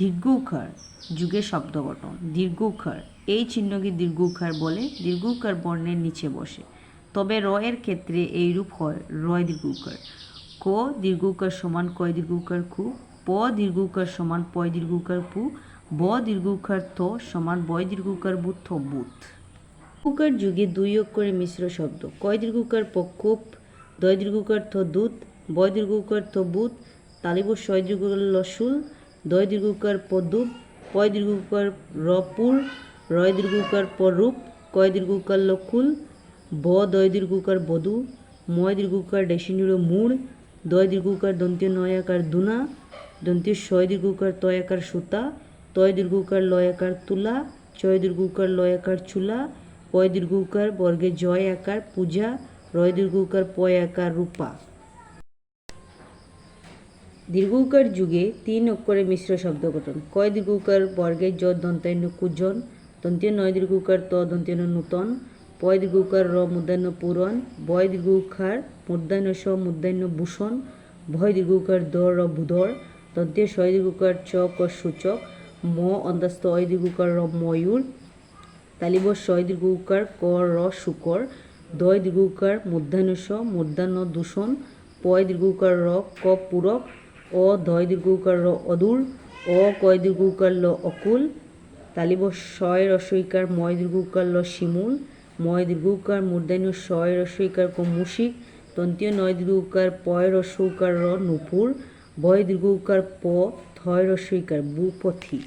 দীর্ঘকার যুগে শব্দ গঠন। দীর্ঘকার এই চিহ্নকে দীর্ঘকার বলে। দীর্ঘকার বর্ণের নিচে বসে। তবে র এর ক্ষেত্রে এইরূপ হয়, রয় দীর্ঘকার ক দীর্ঘকার সমান কয় দীর্ঘকার কু প দীর্ঘকার সমান পয় দীর্ঘকার পু। ব দীর্ঘকার থ সমান বয় দীর্ঘকার বুথ থ বুথ দীর্ঘকার যুগে দুই অক্ষরে মিশ্র শব্দ। কয় দীর্ঘকার পক্ষোপ দয় দীর্ঘকার থ দুধ বয় দীর্ঘকার থ বুধ তালিব ছয় দীর্ঘকার লসুল দয় দীর্ঘকার পদুপ পয় দীর্ঘকার রপুর রয় দীর্ঘকার পরূপ কয় দীর্ঘকার লক্ষুল ব দয় দীর্ঘকার বধু, ময় দীর্ঘকার ডেসিনুর মূળ দয় দীর্ঘকার দন্তীয় নয়াকার দুনা, দন্তীয় ছয় দীর্ঘকার তয়াকার সুতা, তয় দীর্ঘকার লয়াকার তুলা, চয় দীর্ঘকার লয়াকার চুলা, পয় দীর্ঘকার বর্গে জয় আকার পূজা, রয় দীর্ঘকার পয় আকার রূপা। দীর্ঘকার যুগে তিন অক্ষরে মিশ্র শব্দ গঠন। কয় দীর্ঘকার বর্গে য দন্তান্য কুজন দন্তীয় নয় দীর্ঘকার ত দন্তীয় নূতন, পয় দীর্ঘকার র মূর্ধান্য পূরণ, বয় দীর্ঘকার মূর্ধান্য স মূর্ধান্য ভূষণ, ভয় দীর্ঘকার দ র বুধর দন্তীয় ছয় দীর্ঘকার চ ক সূচক, ম অন্তস্থ অয় দীর্ঘকার র ময়ূর, তালিব ছয় দীর্ঘকার ক র শুকর, দয় দীর্ঘকার মূর্ধান্য স মূর্ধান্য দূষণ, পয় দীর্ঘকার র ক পূরক অ ধয় দীর্ঘকার র অদূর, ও কয় দীর্ঘকার ল অকুল। তালিব শয় রসইকার ময় দীর্ঘকার ল শিমুল। ময় দীর্ঘকার মূর্ধান্য ছয় রসইকার ক মুশিক। তন্তীয় নয় দীর্ঘকার পয় রসৌকার র নুপুর। বয় দীর্ঘকার প, থয় রসইকার বুপথি